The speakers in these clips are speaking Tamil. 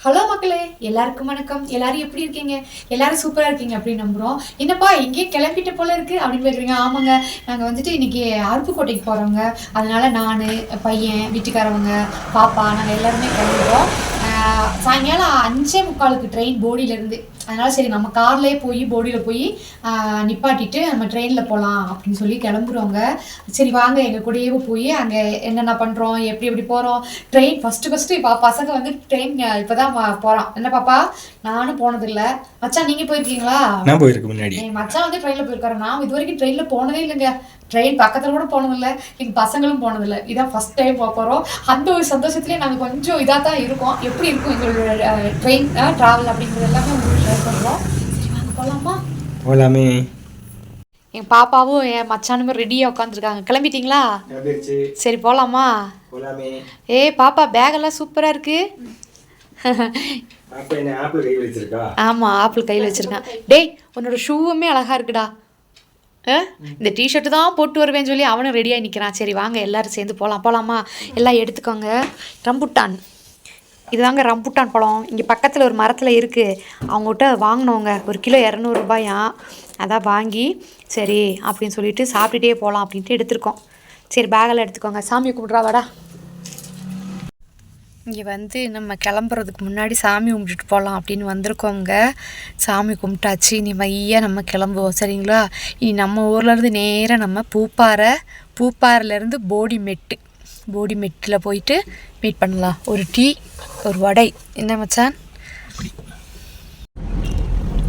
ஹலோ மக்களே. எல்லாருக்கும் வணக்கம். எல்லாரும் எப்படி இருக்கீங்க? எல்லாரும் சூப்பரா இருக்கீங்க அப்படின்னு நம்புறோம். என்னப்பா எங்கேயே கிளம்பிட்ட போல இருக்கு அப்படின்னு கேட்குறீங்க ஆமாங்க. நாங்க வந்துட்டு இன்னைக்கு அருப்புக்கோட்டைக்கு போகிறவங்க அதனால நான் பையன் வீட்டுக்காரவங்க பாப்பா நாங்கள் எல்லாருமே கிளம்புறோம் ஆஹ் சாயங்காலம் அஞ்சே முக்காலுக்கு ட்ரெயின் போடியில இருந்து. அதனால சரி நம்ம கார்லயே போய் போடியில போய் நிப்பாட்டிட்டு நம்ம ட்ரெயின்ல போகலாம் அப்படின்னு சொல்லி கிளம்புறோங்க. சரி வாங்க எங்க கூடயே போய் அங்க என்னென்ன பண்றோம் எப்படி எப்படி போறோம். ட்ரெயின் ஃபர்ஸ்ட் ஃபர்ஸ்ட் இப்போ பசங்க வந்து ட்ரெயின் இப்பதான் வ- போறோம் என்ன பாப்பா? நானும் போனதில்ல. மச்சான் நீங்க போயிருக்கீங்களா? நான் போயிருக்கு முன்னாடி மச்சான் வந்து ட்ரெயின்ல போயிருக்காரு. நான் இது வரைக்கும் ட்ரெயின்ல போனதே இல்லைங்க. ட்ரெயின் பக்கத்துல கூட போனதில்ல. எங்க பசங்களும் போனதில்ல. இதான் ஃபர்ஸ்ட் டைம் போக போறோம். அந்த ஒரு சந்தோஷத்துலயே நாங்க கொஞ்சம் இதா தான் இருக்கோம். எப்படி இருக்கும் எங்களோட ட்ரெயின் டிராவல் அப்படிங்கிறது எல்லாமே உங்களுக்கு சரி வாங்க போலாமா? போலாமே. என் பாப்பாவும் என் மச்சானுமே ரெடியாக உட்காந்துருக்காங்க கிளம்பிட்டீங்களா? சரி போலாமே? ஏ பாப்பா பேக் எல்லாம் சூப்பரா இருக்கு. என்ன ஆப்பிள் கையில் வச்சிருக்கேன் டேய் உன்னோட ஷூவுமே அழகா இருக்குடா? இந்த டிஷர்ட்டு தான் போட்டு வருவேன்னு சொல்லி அவனும் ரெடியாக நிற்கிறான் சரி வாங்க எல்லாரும் சேர்ந்து போகலாம் போகலாமா எல்லாம் எடுத்துக்கோங்க. ரம்புட்டான். இதுதாங்க ரம்புட்டான் பழம். இங்கே பக்கத்தில் ஒரு மரத்தில் இருக்குது அவங்ககிட்ட வாங்கினவங்க ஒரு கிலோ இரநூறுபாயா அதான் வாங்கி சரி அப்படின்னு சொல்லிட்டு சாப்பிட்டுட்டே போகலாம் அப்படின்ட்டு எடுத்திருக்கோம். சரி பேகெல்லாம் எடுத்துக்கோங்க. சாமி கும்பிட்றா வாடா. இங்கே வந்து நம்ம கிளம்புறதுக்கு முன்னாடி சாமி கும்பிட்டுட்டு போகலாம் அப்படின்னு வந்திருக்கோங்க. சாமி கும்பிட்டாச்சு. இனி மையாக நம்ம கிளம்புவோம். சரிங்களா? இனி நம்ம ஊர்லேருந்து நேராக நம்ம பூப்பாறை பூப்பாறையிலேருந்து போடி மெட்டு போடி மெட்டில் போயிட்டு மீட் பண்ணலாம். ஒரு டீ ஒரு வடை. என்ன மச்சான்?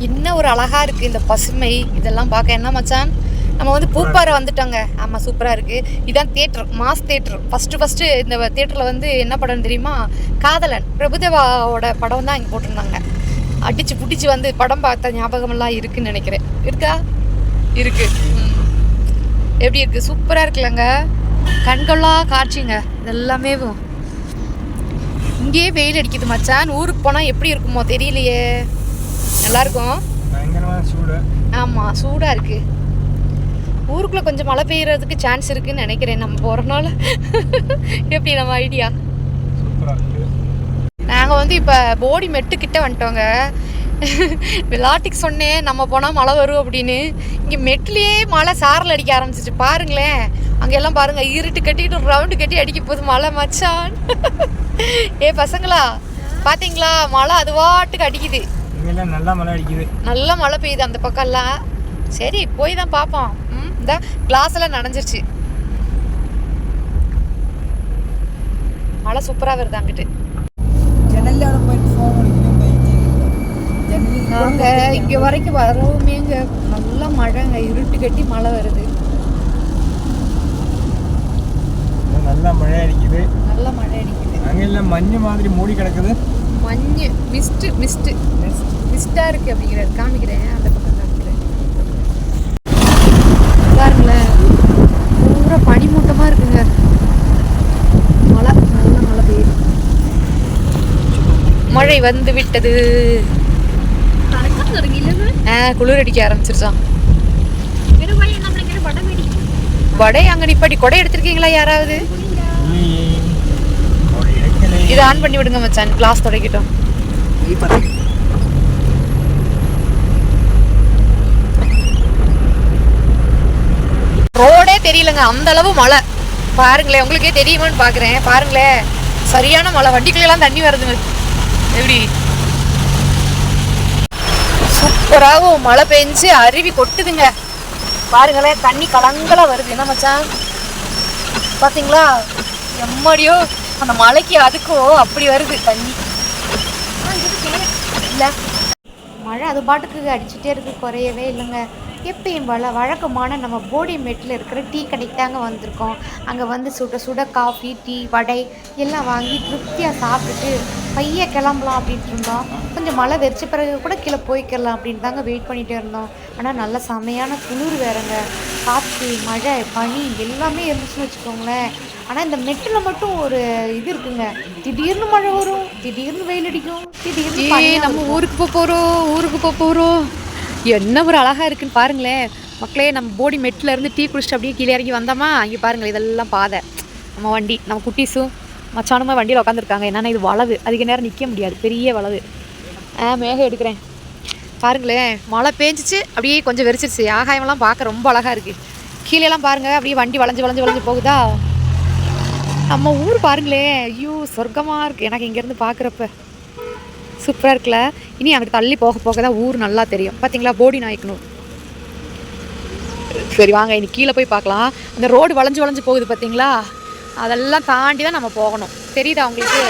என்ன ஒரு அழகாக இருக்குது இந்த பசுமை. இதெல்லாம் பார்க்க. என்ன மச்சான்? நம்ம வந்து பூப்பாறை வந்துட்டோங்க. ஆமாம் சூப்பராக இருக்குது இதான் theatre mass theatre first first இந்த தேட்டரில் வந்து என்ன படம் தெரியுமா? காதலன். பிரபுதேவாவோட படம் தான் இங்கே போட்டிருந்தாங்க. அடித்து பிடிச்சி வந்து படம் பார்த்த ஞாபகமெல்லாம் இருக்குன்னு நினைக்கிறேன். இருக்கா? இருக்கு. எப்படி இருக்குது சூப்பராக இருக்குல்லங்க. கண்கொள்ளா காட்சிங்க. இதெல்லாமே இங்கேயே வெயில் அடிக்குது மச்சான் ஊருக்கு போனால் எப்படி இருக்குமோ தெரியலையே. நல்லா இருக்கும் பயங்கரமான சூடு. ஆமாம் சூடாக இருக்கு. ஊருக்குள்ளே கொஞ்சம் மழை பெய்யறதுக்கு சான்ஸ் இருக்குன்னு நினைக்கிறேன். நம்ம போகிறனால எப்படி நம்ம ஐடியா நாங்கள் வந்து இப்போ போடி மெட்டு கிட்ட வந்துட்டோங்க. விளாட்டுக்கு சொன்னேன். நம்ம போனால் மழை வரும் அப்படின்னு. இங்கே மெட்லேயே மழை சாரல் அடிக்க ஆரம்பிச்சிச்சு. பாருங்களேன். அங்கெல்லாம் பாருங்க இருட்டு கட்டிட்டு ரவுண்டு கட்டி அடிக்க போகுது மழை மச்சான். ஏ பசங்களா பாத்தீங்களா? மழை அது வாட்டுக்கு அடிக்குது நல்லா மழை அடிக்குது. நல்லா மழை பெய்யுது அந்த பக்கம்லாம். சரி போய் தான் பார்ப்போம் ம் இந்த கிளாஸ் எல்லாம் நனைஞ்சிருச்சு. மழை சூப்பராக வருது அங்கிட்டு. நாங்கள் இங்கே வரைக்கும் வரவுமேங்க நல்லா மழைங்க இருட்டு கட்டி மழை வருது. நல்லா மழை அடிக்குது. நல்ல மழை அடிக்குது. அங்கெல்லாம் மஞ்சு மாதிரி மூடி கிடக்குது. மஞ்சு மிஸ்ட்டு மிஸ்ட்டு மிஸ்டாக இருக்குது அப்படிங்கிறது காமிக்கிறேன். அந்த பக்கம் காமிக்கிறேன். பாருங்களேன். பூரா பனிமூட்டமாக இருக்குங்க. மழை நல்ல மழை பெய்யுது. மழை வந்து விட்டது. குளிர் அடிக்க ஆரம்பிச்சிருச்சான் வடை அங்க நிப்பாட்டி கொடை எடுத்திருக்கீங்களா யாராவது? இதை ஆன் பண்ணி விடுங்க மச்சான். கிளாஸ் தொடக்கிட்டோம் ரோடே தெரியலங்க. அந்த அளவு மழை. பாருங்களேன் உங்களுக்கே தெரியுமான்னு பாக்குறேன். பாருங்களேன். சரியான மழை. வண்டிக்குள்ளெல்லாம் தண்ணி வருதுங்க. எப்படி? சூப்பராகவும் மழை பெஞ்சு அருவி கொட்டுதுங்க. பாருங்களேன் தண்ணி கலங்கலா வருது. என்ன மச்சான்? பாத்தீங்களா? எம்மாடியோ? அந்த மலைக்கு அதுக்கோ அப்படி வருது தண்ணி. இல்லை. மழை அது பாட்டுக்கு அடிச்சுட்டே இருக்கு குறையவே இல்லைங்க. எப்பயும் போல வழக்கமான நம்ம போடி மெட்டில் இருக்கிற டீ கடைக்கு தாங்க வந்திருக்கோம். அங்கே வந்து சுட சுட காஃபி டீ வடை எல்லாம் வாங்கி திருப்தியாக சாப்பிட்டுட்டு பைய கிளம்பலாம் அப்படின்ட்டு இருந்தோம். கொஞ்சம் மழை வெறிச்ச பிறகு கூட கீழே போய்க்கலாம் அப்படின்னு தாங்க வெயிட் பண்ணிகிட்டே இருந்தோம். ஆனால் நல்ல செமையான குளிர் வேறங்க. காற்று மழை பனி எல்லாமே இருந்துச்சுன்னு வச்சுக்கோங்களேன். ஆனால் இந்த மெட்டில் மட்டும் ஒரு இது இருக்குங்க. திடீர்னு மழை வரும் திடீர்னு வெயில் அடிக்கும் திடீர்னு பனியா நம்ம. ஊருக்கு போக போகிறோம் ஊருக்கு போக போகிறோம் என்ன ஒரு அழகாக இருக்குன்னு பாருங்களேன். மக்களே நம்ம போடி மெட்டில் இருந்து டீ குடிச்சிட்டு அப்படியே கீழே இறங்கி வந்தோமா? இங்கே பாருங்களேன் இதெல்லாம் பாதை. நம்ம வண்டி நம்ம குட்டீஸும் மச்சானுமா வண்டியில் உட்காந்துருக்காங்க என்னன்னா இது வளவு. அதிக நேரம் நிற்க முடியாது. பெரிய வளவு. ஆ மேகம் எடுக்கிறேன். பாருங்களேன் மழை பேஞ்சிச்சு அப்படியே கொஞ்சம் வெறிச்சிருச்சு. ஆகாயமெல்லாம் பார்க்க ரொம்ப அழகாக இருக்குது கீழேலாம் பாருங்கள் அப்படியே வண்டி வளைஞ்சு வளைஞ்சு வளைஞ்சு போகுதா? நம்ம ஊர் பாருங்களேன் ஐயோ சொர்க்கமாக இருக்குது எனக்கு இங்கேருந்து பார்க்குறப்ப சூப்பராக இருக்குல்ல. இனி அங்கிட்டு தள்ளி போக போக தான் ஊர் நல்லா தெரியும். பார்த்தீங்களா போடி நாயக்கனூர்? சரி வாங்க இனி கீழே போய் பார்க்கலாம் அந்த ரோடு வளைஞ்சு வளைஞ்சு போகுது பார்த்தீங்களா அதெல்லாம் தாண்டி தான் நம்ம போகணும். தெரியுதா உங்களுக்கு?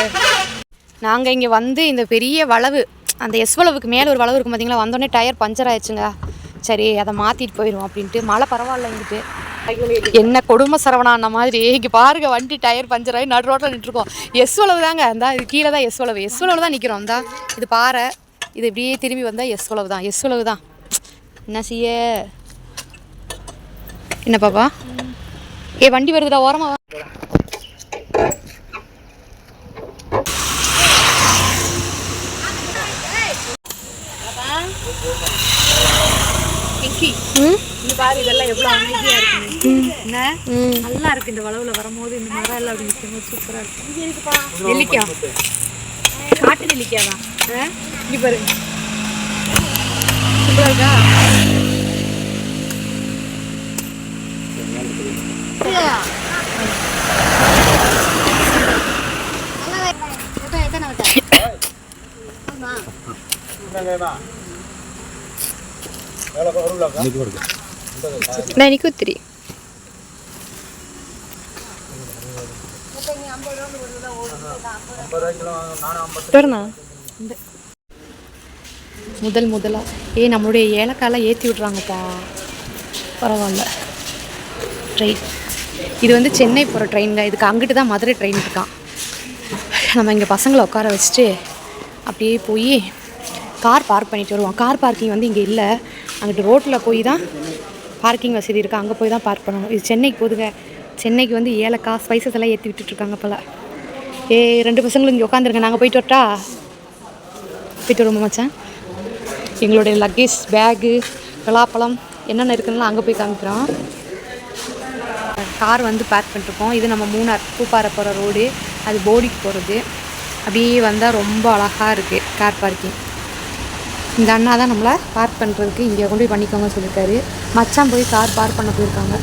நாங்கள் இங்கே வந்து இந்த பெரிய வளவு அந்த எஸ் வளவுக்கு மேலே ஒரு வளவு இருக்கும் பார்த்தீங்களா வந்தோடனே டயர் பஞ்சர் ஆயிடுச்சுங்க. சரி அதை மாற்றிட்டு போயிடுவோம் அப்படின்ட்டு. மழை பரவாயில்ல இங்கிட்டு. என்ன கொடுமை அந்த மாதிரி. இங்கே பாருங்க வண்டி டயர் பஞ்சர் ஆகி நடு ரோட்டில் நின்றுருக்கோம். எஸ் வளவு தாங்க அந்த இது கீழே தான் எஸ் வளவு எஸ் வளவு தான் நிற்கிறோம் இந்தா இது பாறை. இது இப்படியே திரும்பி வந்தால் எஸ் வளவு தான். எஸ் வளவு தான். என்ன செய்ய? என்ன பாப்பா? ஏ வண்டி வருதுடா ஓரமா வா ம் இந்த பாரு இதெல்லாம் எவ்வளோ அமைதியாக இருக்கு என்ன நல்லா இருக்கு இந்த வளவுல வரும்போது இந்த மரம் எல்லாம் அப்படி நிற்கும் சூப்பராக இருக்கு நெல்லிக்காய் காட்டு நெல்லிக்காய் தான் இங்கே பாருங்க சூப்பராக இருக்கா நான் எனக்கு ஒத்திரி முதல் முதலா. ஏ நம்மளுடைய ஏலக்காயெல்லாம் ஏற்றி விட்றாங்கப்பா. பரவாயில்ல. ட்ரெயின் இது வந்து சென்னை போகிற ட்ரெயினுங்க இதுக்கு அங்கிட்டு தான் மதுரை ட்ரெயின் இருக்கான். நம்ம இங்கே பசங்களை உட்கார வச்சுட்டு அப்படியே போய் கார் பார்க் பண்ணிட்டு வருவோம். கார் பார்க்கிங் வந்து இங்கே இல்லை. அங்கிட்டு ரோட்டில் போய் தான் பார்க்கிங் வசதி இருக்குது அங்கே போய் தான் பார்க் பண்ணணும். இது சென்னைக்கு போதுங்க. சென்னைக்கு வந்து ஏலக்காய் ஸ்பைசஸ் எல்லாம் ஏற்றி விட்டுட்ருக்காங்க போல். ஏ ரெண்டு பசங்களும் இங்கே உட்காந்துருங்க நாங்கள் போயிட்டு வரட்டா? போயிட்டு வருவோமா மச்சான். எங்களுடைய லக்கேஜ் பேகு பலாப்பழம் என்னென்ன இருக்குன்னு அங்கே போய் காமிக்கிறோம். கார் வந்து பார்க் பண்ணிருக்கோம் இது நம்ம மூணார் பூப்பாறை போகிற ரோடு அது போடிக்கு போகிறது அப்படியே வந்தால் ரொம்ப அழகாக இருக்குது கார் பார்க்கிங் இந்த அண்ணா தான் நம்மளை பார்க் பண்ணுறதுக்கு இங்கே கொண்டு போய் பண்ணிக்கோங்க சொல்லியிருக்காரு. மச்சான் போய் கார் பார்க் பண்ண போயிருக்காங்க.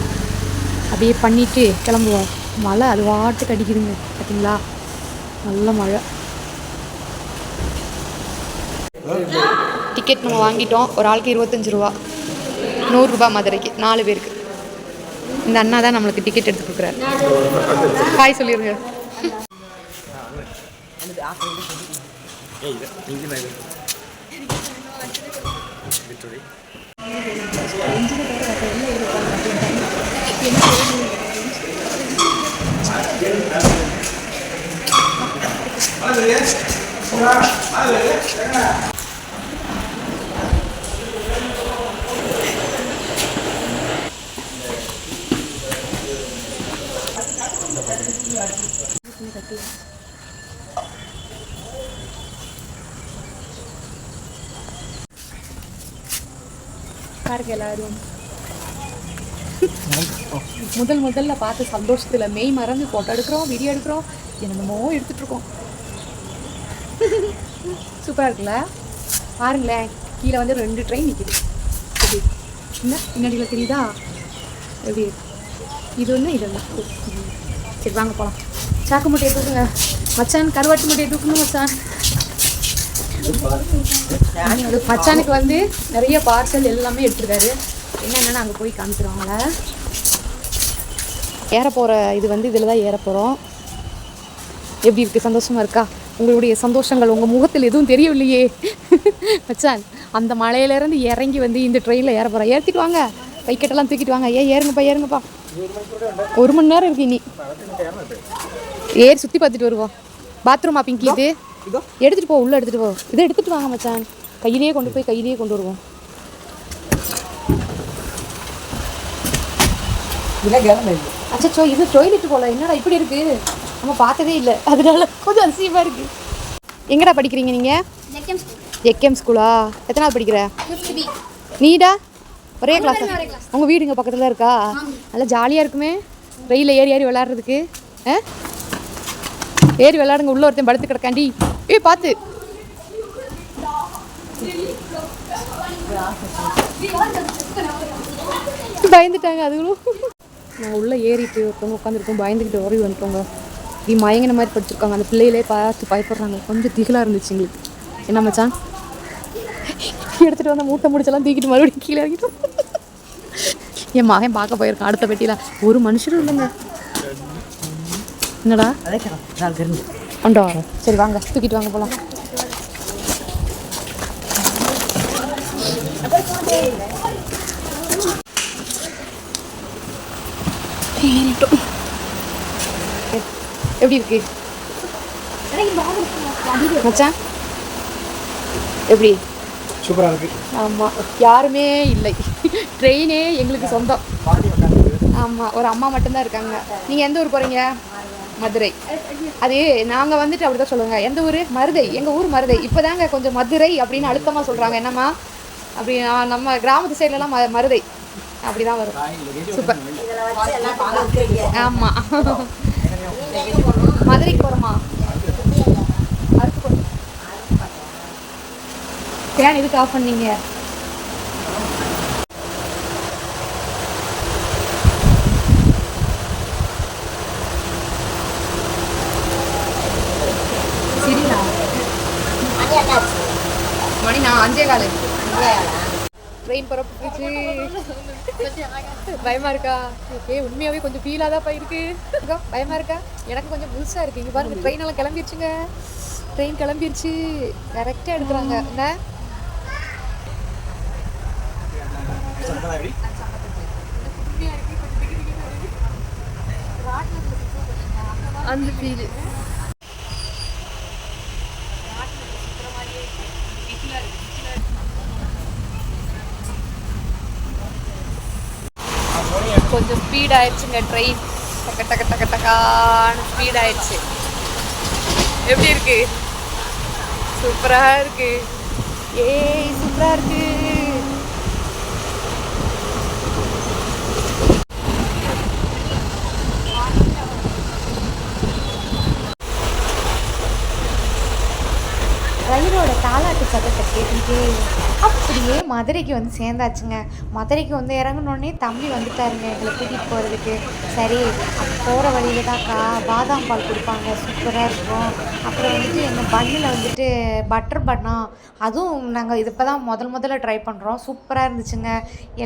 அப்படியே பண்ணிவிட்டு கிளம்புவோம். மழை அது வாட்டுக்கு அடிக்குதுங்க பார்த்தீங்களா? நல்ல மழை. டிக்கெட் நம்ம வாங்கிட்டோம். ஒரு ஆளுக்கு இருபத்தஞ்சி ரூபா. நூறுரூபா மதுரைக்கு நாலு பேருக்கு. இந்த அண்ணா தான் நம்மளுக்கு டிக்கெட் எடுத்து கொடுக்குறாரு. ஹாய் சொல்லிடுங்க వస్తుంది Thank you. பாருங்க எல்லாரும். முதல் முதல்ல பார்த்து சந்தோஷத்தில் மெய் மறந்து ஃபோட்டோ எடுக்கிறோம் வீடியோ எடுக்கிறோம் என்னென்னமோ எடுத்துட்டு இருக்கோம். சூப்பராக இருக்குல்ல? பாருங்களேன் கீழே வந்து ரெண்டு ட்ரெயின் நிற்கிது எப்படி என்ன? பின்னாடியில் தெரியுதா? எப்படி? இது ஒன்று இது ஒன்று சரி வாங்க போகலாம் சாக்கு முட்டையை தூக்குங்க. மச்சான் கருவாட்டு முட்டையை தூக்கணும் மச்சான். மச்சானுக்கு வந்து நிறைய பார்சல் எல்லாமே எடுத்துருக்காரு. என்னென்னு அங்கே போய் காமிக்கிறோங்கள ஏற போகிற இது வந்து இதில் தான் ஏற போகிறோம் எப்படி இருக்குது சந்தோஷமாக இருக்கா? உங்களுடைய சந்தோஷங்கள் உங்கள் முகத்தில் எதுவும் தெரியவில்லையே. மச்சான் அந்த மலையிலேருந்து இறங்கி வந்து இந்த ட்ரெயினில் ஏற போகிறோம் ஏற்றிட்டு வாங்க. கைக்கட்டெல்லாம் தூக்கிட்டு வாங்க. ஏன் ஏறுங்கப்பா ஏறுங்கப்பா. ஒரு மணி நேரம் இருக்கு இனி. ஏறி சுற்றி பார்த்துட்டு வருவோம். பாத்ரூமா பிங்கி இது. எடுத்துகிட்டு போ உள்ளே எடுத்துகிட்டு போ. இதை எடுத்துகிட்டு வாங்க மச்சான். கையிலேயே கொண்டு போய் கையிலேயே கொண்டு வருவோம். அச்சோ இது. டொய்லெட் போல. என்னடா இப்படி இருக்கு? நம்ம பார்த்ததே இல்லை. அதனால கொஞ்சம் அதிசயமாக இருக்கு. எங்கடா படிக்கிறீங்க நீங்கள் எக்எம் ஸ்கூலா எத்தனாவது படிக்கிற? நீடா? ஒரே கிளாஸ் உங்கள் வீடு இங்கே பக்கத்தில் இருக்கா? நல்லா ஜாலியாக இருக்குமே. வெயிலில் ஏறி ஏறி விளாட்றதுக்கு ஏறி விளையாடுங்க. உள்ள ஒருத்தன் படுத்து கிடக்காண்டி ஏய் பார்த்து. பயந்துட்டாங்க அதுகளும் நாங்கள் உள்ளே ஏறிட்டு ஒருத்தவங்க உட்காந்துருக்கோம் பயந்துக்கிட்டு உறவி வந்துட்டோங்க. நீ மயங்கின மாதிரி படுத்திருக்காங்க அந்த பிள்ளைகளே பார்த்து பயப்படுறாங்க. கொஞ்சம் திகிலாக இருந்துச்சு எங்களுக்கு. என்ன மச்சான்? எடுத்துகிட்டு வந்த மூட்டை முடிச்செல்லாம் தூக்கிட்டு மறுபடியும் கீழே இறங்கிட்டோம். என் மகன் பார்க்க போயிருக்கான் அடுத்த பெட்டியில். ஒரு மனுஷரும் இல்லைங்க. என்னடா? அண்டா சரி வாங்க. தூக்கிட்டு வாங்க போகலாம் எப்படி இருக்கு? மச்சான்? எப்படி? சூப்பராக இருக்கு. ஆமாம் யாருமே இல்லை. ட்ரெயினே எங்களுக்கு சொந்தம். ஆமாம் ஒரு அம்மா மட்டும்தான் இருக்காங்க. நீங்கள் எந்த ஊர் போகிறீங்க மதுரை. அது நாங்கள் வந்துட்டு அப்படி தான் சொல்லுவாங்க. எந்த ஊர்? மருதை. எங்கள் ஊர் மருதை. இப்போ தாங்க கொஞ்சம் மதுரை அப்படின்னு அழுத்தமாக சொல்கிறாங்க என்னம்மா? அப்படி நம்ம கிராமத்து சைட்லலாம் ம மருதை. அப்படி தான் வரும். சூப்பர். ஆமாம் மதுரைக்கு போகிறோமா ஏன் இதுக்கு ஆஃப் பண்ணீங்க? அஞ்சே காலு ட்ரெயின் பரப்பிச்சு பயமா இருக்கா? ஏ உண்மையாவே கொஞ்சம் ஃபீலாக தான் இருக்கு. பயமா இருக்கா? எனக்கு கொஞ்சம் புதுசாக இருக்கு. இங்கே பாருங்க ட்ரெயின் எல்லாம் கிளம்பிருச்சுங்க. ட்ரெயின் கிளம்பிருச்சு. கரெக்டாக எடுக்கிறாங்க. என்ன? அந்த ஃபீல் கொஞ்சம் ஸ்பீட் ஆயிடுச்சுங்க ட்ரெயின் டக்க டக்க டக்க டக்கான ஸ்பீட் ஆயிடுச்சு. எப்படி இருக்கு? சூப்பரா இருக்கு. ஏய் சூப்பரா இருக்கு. ரயிலோட தாலாட்டு சதத்தை கேட்டுக்கிட்டே அப்படியே மதுரைக்கு வந்து சேர்ந்தாச்சுங்க. மதுரைக்கு வந்து இறங்கினோடனே தம்பி வந்துட்டாருங்க எங்களை கூட்டிகிட்டு போகிறதுக்கு சரி போகிற வழியில் தான்க்கா பாதாம் பால் கொடுப்பாங்க சூப்பராக இருக்கும். அப்புறம் வந்துட்டு எங்கள் பண்ணில் வந்துட்டு பட்டர் பன்னா அதுவும் நாங்கள் இது இப்போ தான் முதல் முதல்ல ட்ரை பண்ணுறோம் சூப்பராக இருந்துச்சுங்க.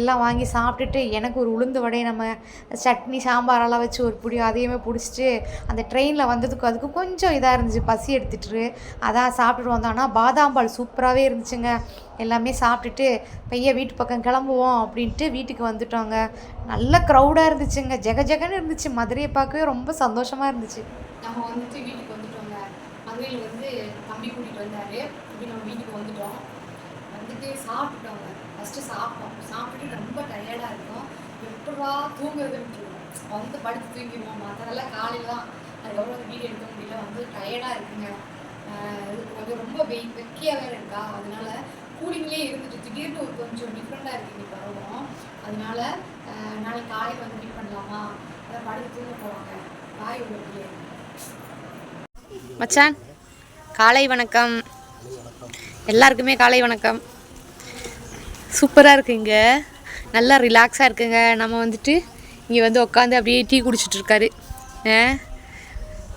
எல்லாம் வாங்கி சாப்பிட்டுட்டு எனக்கு ஒரு உளுந்து வடையை நம்ம சட்னி சாம்பாரெல்லாம் வச்சு ஒரு புடி அதையுமே பிடிச்சிட்டு அந்த ட்ரெயினில் வந்ததுக்கு அதுக்கு கொஞ்சம் இதாக இருந்துச்சு பசி எடுத்துட்டு. அதான் சாப்பிட்டுட்டு வந்தோம். ஆனால் பாதாம் பால் சூப்பராகவே இருந்துச்சுங்க. எல்லாமே சாப்பிட்டுட்டு பையன் வீட்டு பக்கம் கிளம்புவோம் அப்படின்ட்டு வீட்டுக்கு வந்துட்டோங்க. நல்ல க்ரௌடாக இருந்துச்சுங்க. ஜெக ஜெகன்னு இருந்துச்சு. மதுரையை பார்க்கவே ரொம்ப சந்தோஷமாக இருந்துச்சு. நம்ம வந்துட்டு வீட்டுக்கு வந்துட்டோங்க. மதுரையில் வந்து தம்பி கூட்டிகிட்டு வந்தார். இப்படி நம்ம வீட்டுக்கு வந்துட்டோம். வந்துட்டு சாப்பிட்டோங்க. ஃபஸ்ட்டு சாப்பிட்டோம். சாப்பிட்டுட்டு ரொம்ப டயர்டாக இருக்கும். எப்படா தூங்குறதுன்னு சொல்லுவோம் வந்து படுத்து தூங்கிடுவோம். மற்றதெல்லாம் காலையில் தான் அதுக்கப்புறம் வந்து வீடு எடுக்க முடியல. வந்து டயர்டாக இருக்குங்க. அது இது கொஞ்சம் ரொம்ப வெய் வெக்கையாக வேறு இருக்கா? அதனால கூலிங்லேயே இருந்துட்டு திடீர்னு ஒரு கொஞ்சம் டிஃப்ரெண்ட்டாக இருக்குது இன்னைக்கு பருவம். அதனால நாளைக்கு காலையில் வந்து மீட் பண்ணலாமா? அதான் படுத்து தூங்க போவாங்க பாய் உங்களுக்கு மச்சான் காலை வணக்கம். எல்லாருக்குமே காலை வணக்கம். சூப்பராக இருக்குங்க. நல்லா ரிலாக்ஸாக இருக்குங்க. நம்ம வந்துட்டு இங்கே வந்து உட்காந்து அப்படியே டீ குடிச்சிட்ருக்காரு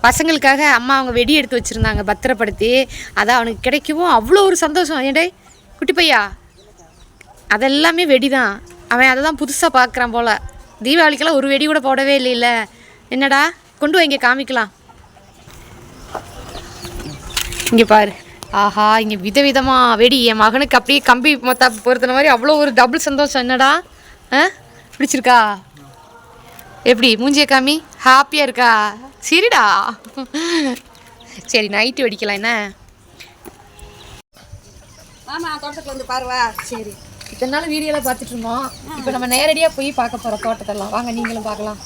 பசங்களுக்காக அம்மா அவங்க வெடி எடுத்து வச்சுருந்தாங்க பத்திரப்படுத்தி. அதை அவனுக்கு கிடைக்கவும் அவ்வளோ ஒரு சந்தோஷம். ஏண்டே குட்டி பையா? அதெல்லாமே வெடி தான் அவன் அதை தான் புதுசாக பார்க்குறான் போல். தீபாவளிக்கெல்லாம் ஒரு வெடி கூட போடவே இல்லைல்ல. என்னடா? கொண்டு வைங்க காமிக்கலாம். இங்கே பாரு. ஆஹா இங்கே விதவிதமாக வெடி. என் மகனுக்கு அப்படியே கம்பி மொத்த பொறுத்தின மாதிரி அவ்வளோ ஒரு டபுள் சந்தோஷம். என்னடா? ஆ? பிடிச்சிருக்கா? எப்படி? மூஞ்சிய காமி? ஹாப்பியாக இருக்கா? சரிடா? சரி நைட்டு வெடிக்கலாம் என்ன? ஆமா தோட்டத்துக்கு வந்து பாருவா. சரி. இத்தனை நாள் வீடியோவில் பார்த்துட்டு இருந்தோம். இப்போ நம்ம நேரடியாக போய் பார்க்க போகிறோம் தோட்டத்தெல்லாம். வாங்க நீங்களும் பார்க்கலாம்.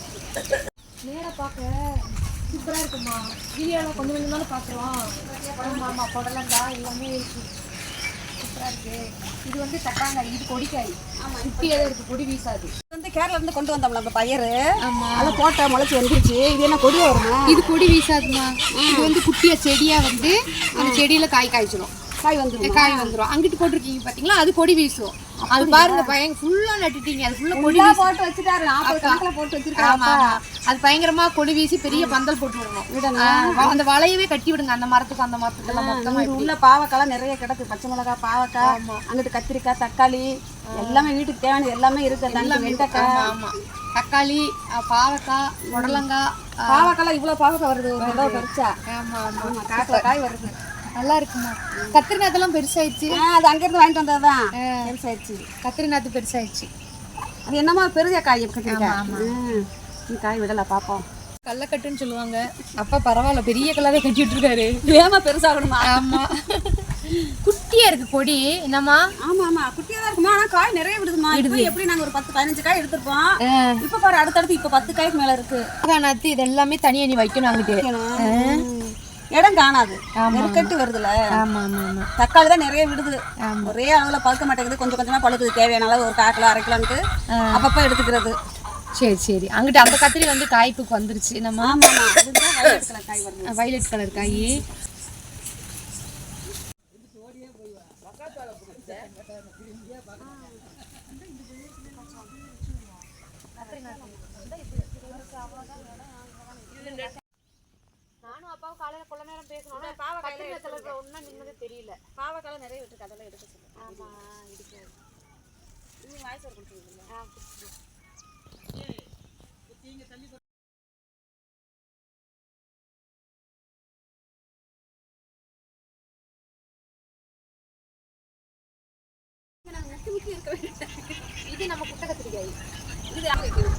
நேராக பார்க்க. சூப்பராக இருக்குமா? வீடியோவில் கொஞ்சம் கொஞ்சம் தானே பார்க்குறோம். ஆமாம் ஆமாம் புடலங்கா எல்லாமே இருக்கு. சூப்பரா இருக்கு. இது வந்து தட்டாங்காய் இது கொடிக்காய். ஆமா குட்டியாக இருக்கு கொடி வீசாது. இது வந்து கேரளா இருந்து கொண்டு வந்தோம்ல நம்ம பயிர் அதை போட்ட முளைச்சி வந்துருச்சு. இது என்ன கொடி வருமா? இது கொடி வீசாதுமா? இது வந்து குட்டியா செடியா வந்து அந்த செடியில காய் காய்ச்சிடும் காய் வந்துடும் காய் வந்துரும். அங்கிட்டு போட்டிருக்கீங்க பாத்தீங்களா? அது கொடி வீசும். அது பாருங்க பையன் ஃபுல்லா நட்டுட்டீங்க. அது ஃபுல்லா கொடி போட்டு வச்சுட்டாரு. நாற்பது கணக்கில் போட்டு ஆமா. அது பயங்கரமா கொடி வீசி பெரிய பந்தல் போட்டு விடணும். அந்த வளையவே கட்டி விடுங்க. அந்த மரத்துக்கு அந்த மரத்துக்கு எல்லாம் மொத்தமா உள்ள பாவக்காய்லாம் நிறைய கிடக்கு. பச்சை மிளகாய் பாவக்காய் அங்கிட்டு கத்திரிக்காய் தக்காளி எல்லாமே வீட்டுக்கு தேவையானது எல்லாமே இருக்கு. தண்ணி வெண்டைக்காய். ஆமா தக்காளி பாவக்காய் புடலங்காய் அஹ், பாவக்காய்லாம் இவ்வளோ பாவக்காய் வருது. ஒரு தடவை பறிச்சா. ஆமா ஆமா. காய் வருது. நல்லா இருக்குமா கத்திரி நாத்தெல்லாம் பெருசாயிடுச்சு அது அங்கேருந்து வாங்கிட்டு வந்தது தான் பெருசாயிடுச்சு. கத்திரி நாத்து பெருசாயிடுச்சு. அது என்னமோ பெரிய காய் கத்திரிக்காய். நீ காய் விடல பார்ப்போம் கல்லக்கட்டுன்னு சொல்லுவாங்க. அப்பா பரவாயில்ல பெரிய கல்லாவே கட்டி விட்டுருக்காரு ஏமா பெருசாகணுமா? ஆமா. குட்டியா இருக்கு கொடி. என்னம்மா? ஆமா ஆமா. குட்டியா தான் இருக்குமா? ஆனா காய் நிறைய விடுதுமா? இப்போ எப்படி நாங்க ஒரு பத்து பதினஞ்சு காய் எடுத்திருப்போம்? இப்ப பாரு அடுத்தடுத்து இப்ப பத்து காய்க்கு மேல இருக்கு. இது எல்லாமே தனியா நீ வைக்கணும் அங்கிட்டு. இடம் காணாது. நெருக்கட்டு வருதுல. ஆமா ஆமா ஆமா. தக்காளி தான் நிறைய விடுது. ஒரே அளவுல பழுக்க மாட்டேங்குது. கொஞ்சம் கொஞ்சமா பழுக்குது. தேவையான அளவு ஒரு கால் கிலோ அரை கிலோன்ட்டு அப்பப்ப எடுத்துக்கிறது. சரி சரி. அங்கிட்டு அந்த கத்திரி வந்து காய்ப்புக்கு வந்துருச்சு. நம்ம ஆமா ஆமா. அதுதான் violet color காய் வருது. வயலட் கலர் காய். நானும் அப்பாவும் காலையில கொள்ள நேரம் பேசணும் பாவக்காயில ஒன்றும் நிம்மதி தெரியல. பாவக்காய் நிறைய விட்டுருக்கு அதெல்லாம் எடுக்க சொல்லு ஆமா இருக்கு. நீ வாய்ஸ் கொடுத்துருக்கீங்களா இது நம்ம குட்டை கத்திரிக்காய் இது யார் வைக்கணும்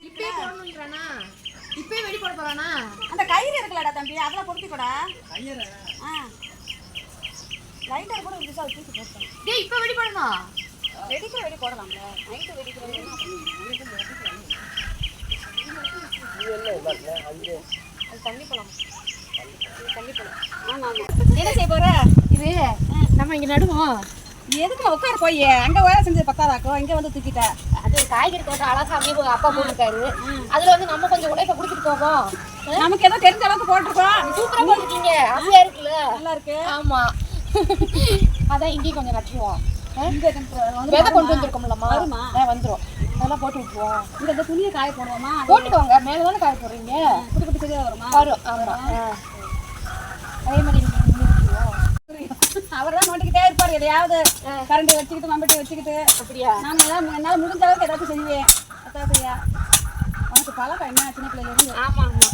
இப்பயே போடணுன்றானா இப்பயே வெடி போட போறானா அந்த கயிறு இருக்குல்லடா தம்பி அதெல்லாம் பொறுத்திக்கோடா ஆ லைட்டர் கூட இருந்துச்சு அதை தூக்கி போட்டேன். டேய் இப்ப வெடி போடணும்? வெடிக்கிற வெடி போடலாம்ல. நைட்டு வெடிக்கிறது அது தண்ணி ஆமா என்ன செய்ய போற? இது நம்ம இங்க நடுவோம். எதுக்கு உட்கார போய்? அங்க வேலை செஞ்சது பத்தாதாக்கோ? இங்க வந்து தூக்கிட்ட. அது காய்கறி தோட்டம். அழகா அப்படியே அப்பா போட்டிருக்காரு. அதுல வந்து நம்ம கொஞ்சம் உழைப்ப கொடுத்துட்டு போவோம். நமக்கு ஏதோ தெரிஞ்ச அளவுக்கு போட்டிருக்கோம். சூப்பரா போட்டிருக்கீங்க இருக்குல்ல? நல்லா இருக்கு. ஆமா. அதான் இங்கேயும் கொஞ்சம் நட்டுருவோம் விதை கொண்டு வந்திருக்கோம்லம்மா. வந்துரும். அதெல்லாம் போட்டு விட்டுருவோம். இங்க இந்த துணியை காய போடுவோமா? போட்டுக்கோங்க மேல தானே காய போடுறீங்க? குட்டி குட்டி சரியா வருமா? வரும். ஆமா. ஆ. அதே மாதிரி. அவர் தான் நோண்டிக்கிட்டே இருப்பார். எதையாவது கரண்டி வச்சுக்கிட்டு மம்பட்டி வச்சுக்கிட்டு. அப்படியா? எல்லாம் என்னால முடிஞ்ச அளவுக்கு ஏதாச்சும் செய்வேன். அத்தாத்தையா உனக்கு பழக்கம் என்ன? சின்ன பிள்ளைல இருந்து ஆமா ஆமா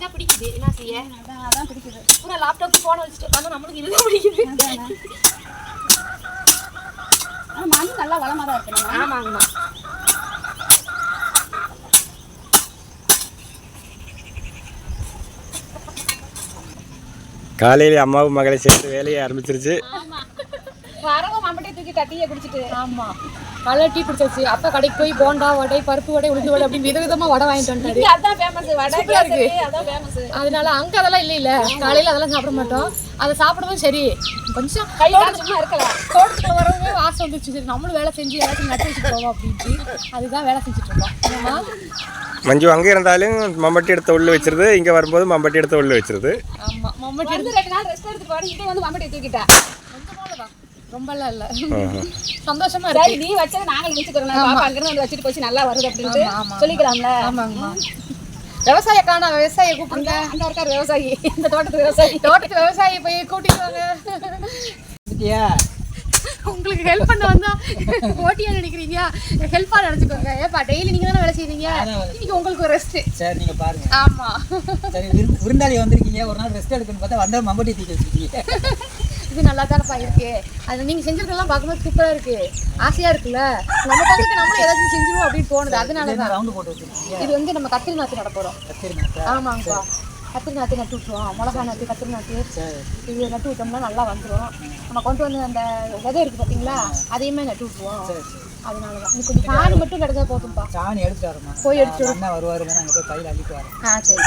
இதுதான் பிடிக்குது. என்ன செய்ய? அதான் பிடிக்குது. பூரா லேப்டாப் போன வச்சுட்டு உட்காந்து நம்மளுக்கு இதுதான் பிடிக்குது. அதானே. ஆனா மண் நல்லா வளமா தான் இருக்கு நம்ம. ஆமாங்கம்மா காலையில் அம்மாவும் மகளை சேர்த்து வேலையை ஆரம்பிச்சிருச்சு. வரவும் மம்பட்டி தூக்கி டீயை குடிச்சிட்டு. ஆமா. பல டீ குடிச்சாச்சு. அப்பா கடைக்கு போய் போண்டா வடை பருப்பு வடை உளுந்து வடை அப்படின்னு விதவிதமா வடை வாங்கிட்டு வந்துட்டாரு. இங்க அதான் ஃபேமஸ் வடை இருக்கு. அதனால அங்க அதெல்லாம் இல்ல இல்ல. காலையில அதெல்லாம் சாப்பிட மாட்டோம். அதை சாப்பிடவும் சரி கொஞ்சம் இருக்கலாம். தோட்டத்துக்கு வரவங்க ஆசை வந்துச்சு சரி நம்மளும் வேலை செஞ்சு ஏதாச்சும் நட்டு வச்சுட்டு போவோம் அப்படின்ட்டு அதுதான் வேலை செஞ்சுட்டு இருக்கோம். மஞ்சு அங்கே இருந்தாலும் மம்பட்டி எடுத்து உள்ள வச்சிருது. இங்கே வரும்போது மம்பட்டி எடுத்து உள்ள வச்சிருது. ஆமா மம்மட்டி வந்து ரெண்டு நாள் ரெஸ்ட் எடுத்துட்டு போறேன் இங்கே வந்து மம்பட்டி தூக்கிட்டா. ரொம்பலாம் இல்ல. சந்தோஷமா சரி இருக்கு. நீ வச்சதை நாங்கள் நினைச்சுக்கிறோம் பாப்பா அங்கிருந்து வந்து வச்சுட்டு போச்சு நல்லா வருது அப்படின்ட்டு ஆமா, ஆமா. சொல்லிக்கலாம்ல? ஆமாங்கம்மா. விவசாய காணா விவசாய கூப்பிடுங்க. இருக்காரு விவசாயி. இந்த தோட்டத்து விவசாயி. தோட்டத்து விவசாயி போய் கூட்டிட்டு வாங்க. உங்களுக்கு ஹெல்ப் பண்ண வந்தா போட்டியா நினைக்கிறீங்க ஹெல்ப்பா நினைச்சுக்கோங்க. ஏப்பா டெய்லி நீங்க தானே வேலை செய்றீங்க? இன்னைக்கு உங்களுக்கு ரெஸ்ட் சரி நீங்க பாருங்க. ஆமா. சரி விருந்து- விருந்தாளி வந்திருக்கீங்க. ஒரு நாள் ரெஸ்ட் எடுக்கணும்னு பார்த்தா வந்தா மம்பட்டி தூக்கி வச்சிருக்கீங்க. இது நல்லா தானப்பா இருக்கு? அது நீங்க செஞ்சிருக்கலாம் பார்க்கும்போது சூப்பரா இருக்கு. ஆசையா இருக்குல்ல? நம்ம பக்கத்துக்கு நம்மளும் ஏதாச்சும் செஞ்சிருவோம் அப்படின்னு தோணுது. அதனாலதான் ரவுண்டு போட்டு இது வந்து நம்ம கத்திரி நாத்து நட நாத்தா. ஆமாங்கப்பா. கத்திரி நாத்து நட்டு விட்டுருவோம். மிளகா நாத்து கத்திரி நாத்து. சரி. இது நட்டு விட்டோம்னா நல்லா வந்துரும். நம்ம கொண்டு வந்து அந்த விதை இருக்கு பாத்தீங்களா? அதையுமே நட்டு விட்டுருவோம். அதனால தான். கொஞ்சம் சாணி மட்டும் கிடச்சா போதும்ப்பா சாணி எடுத்துட்டு வரமா போய் எடுத்துட்டு வரு. அண்ணா வருவாரு நாங்கள் போய் கையில் அள்ளிட்டு வரோம் ஆ சரி.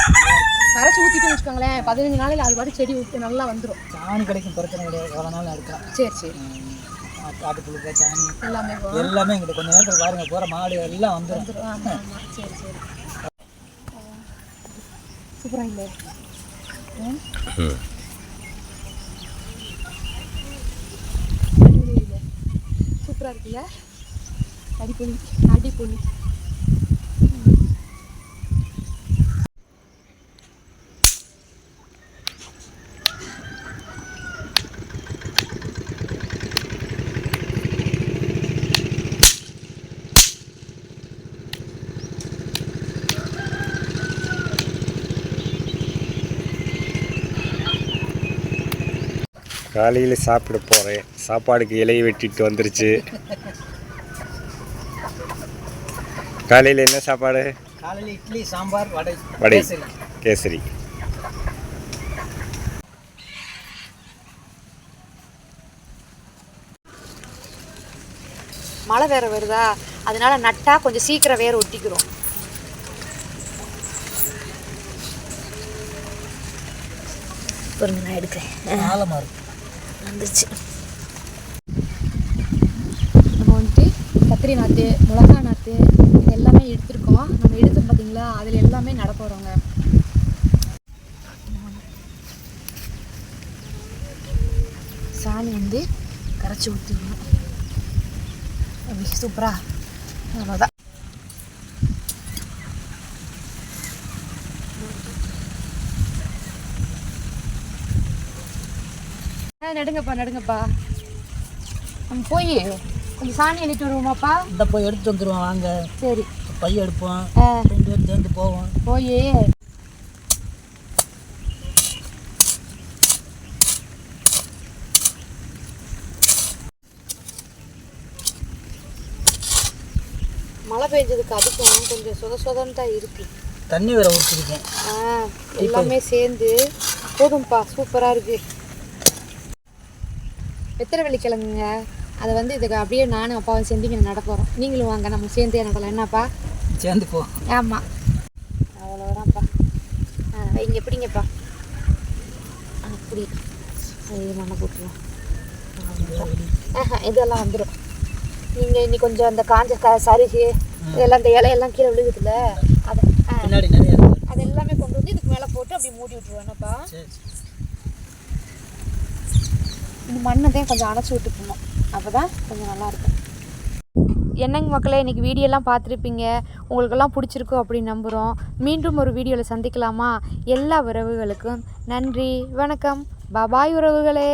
கரைச்சி ஊற்றிட்டு வச்சுக்கோங்களேன் பதினஞ்சு நாளையில் அது பாட்டு செடி ஊற்றி நல்லா வந்துடும் சாணி கிடைக்கும் பிரச்சனை கிடையாது. எவ்வளோ நாள் எடுக்கலாம் சரி சரி. ஆட்டுப்புழுக்க சாணி. எல்லாமே எல்லாமே எங்கிட்ட கொஞ்ச நேரத்தில் பாருங்க போகிற மாடு எல்லாம் வந்துடும் சரி சரி. சூப்பராக இல்லை சூப்பராக இருக்குல்ல? அடிப்பொலி அடிப்பொலி காலையில் சாப்பிட போகிறேன் சாப்பாடுக்கு இலையை வெட்டிட்டு வந்துருச்சு. காலையில் என்ன சாப்பாடு? காலையில் இட்லி சாம்பார் வடை வடை. கேசரி. கேசரி. மழை வேற வருதா? அதனால நட்டா கொஞ்சம் சீக்கிரம் வேற ஒட்டிக்கிறோம். பாருங்க நான் எடுக்கிறேன். ஆலமாக இருக்கும் வந்துச்சு. நம்ம வந்துட்டு கத்திரி நாற்று மிளகா நாற்று இது எல்லாமே எடுத்திருக்கோம். நம்ம எடுத்தோம் பார்த்தீங்களா அதில் எல்லாமே நட போகிறோங்க சாணி வந்து கரைச்சி ஊற்றிடணும் அப்படி சூப்பரா? அவ்வளோதான் நடுங்கப்பா நடுங்கப்பா. நம்ம போய் கொஞ்சம் சாணி அள்ளிட்டு வருவோமாப்பா? இந்த போய் எடுத்துட்டு வந்துடுவோம் வாங்க. சரி. பைய எடுப்போம். ரெண்டு பேரும் சேர்ந்து போவோம். போய். மழை பெஞ்சதுக்கு அதுக்கும் கொஞ்சம் சொத சொதன்னு தான் இருக்கு. தண்ணி வேற ஊற்றிருக்கேன் எல்லாமே சேர்ந்து போதும்ப்பா சூப்பராக இருக்கு. வெத்தலை வெள்ளிக்கிழங்குங்க அதை வந்து இதுக்கு அப்படியே நானும் அப்பாவும் சேர்ந்து இங்கே நட போகிறோம் நீங்களும் வாங்க நம்ம சேர்ந்தே நடலாம். என்னப்பா? சேர்ந்து போ ஆமாம் அவ்வளோதான்ப்பா ஆ வைங்க எப்படிங்கப்பா அப்படி மண்ணை போட்டுருவோம். ஆஹா இதெல்லாம் வந்துடும் நீங்கள் இன்னி கொஞ்சம் அந்த காஞ்ச க சருகு இதெல்லாம் இந்த இலையெல்லாம் கீழே விழுகுதுல்ல? அதை ஆ. பின்னாடி நிறைய இருக்கு. அது எல்லாமே கொண்டு வந்து இதுக்கு மேலே போட்டு அப்படி மூடி விட்ருவோம் என்னப்பா. இந்த மண்ணை தான் கொஞ்சம் அணைச்சி விட்டுக்கணும். அப்போ தான் கொஞ்சம் நல்லாயிருக்கும் என்னங்க மக்களே இன்றைக்கி வீடியோலாம் பார்த்துருப்பீங்க. உங்களுக்கெல்லாம் பிடிச்சிருக்கோ அப்படின்னு நம்புகிறோம் மீண்டும் ஒரு வீடியோவில் சந்திக்கலாமா? எல்லா உறவுகளுக்கும் நன்றி வணக்கம். பபாய் உறவுகளே.